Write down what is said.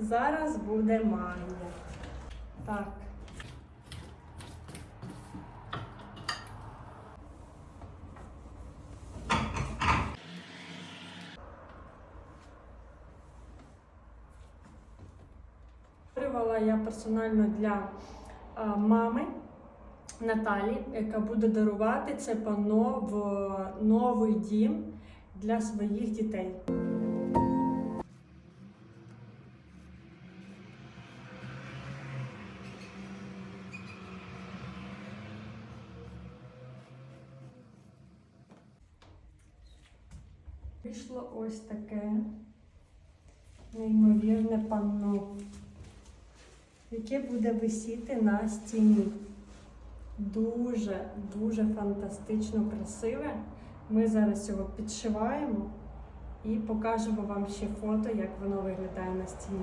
Зараз буде магія. Так. Створювала я персонально для а, мами Наталі, яка буде дарувати це панно в новий дім для своїх дітей. Вийшло ось таке неймовірне панно, яке буде висіти на стіні. Дуже, дуже фантастично красиве. Ми зараз його підшиваємо і покажемо вам ще фото, як воно виглядає на стіні.